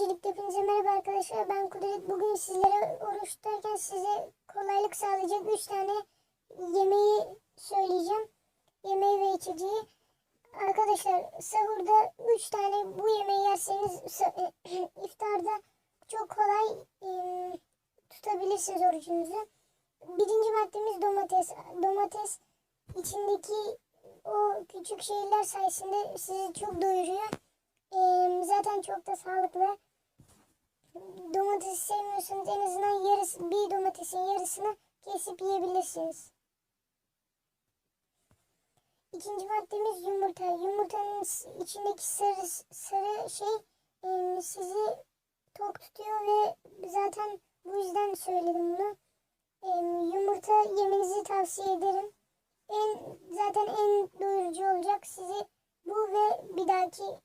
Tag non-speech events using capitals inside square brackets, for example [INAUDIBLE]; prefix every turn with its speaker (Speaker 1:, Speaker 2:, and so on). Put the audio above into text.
Speaker 1: Öncelikle hepinize merhaba arkadaşlar. Ben Kudret. Bugün sizlere oruç size kolaylık sağlayacak 3 tane yemeği söyleyeceğim. Yemeği ve içeceği. Arkadaşlar sahurda 3 tane bu yemeği yerseniz [CLEARS THROAT] iftarda çok kolay tutabilirsiniz orucunuzu. Birinci maddemiz domates. Domates içindeki o küçük şeyler sayesinde sizi çok doyuruyor. Ee, zaten çok da sağlıklı. Domatesi sevmiyorsanız en azından yarısı, bir domatesin yarısını kesip yiyebilirsiniz. İkinci maddemiz yumurta. Yumurtanın içindeki sarı, sarı şey e, sizi tok tutuyor ve zaten bu yüzden söyledim bunu. E, yumurta yemenizi tavsiye ederim. En zaten en doyurucu olacak sizi bu ve bir dahaki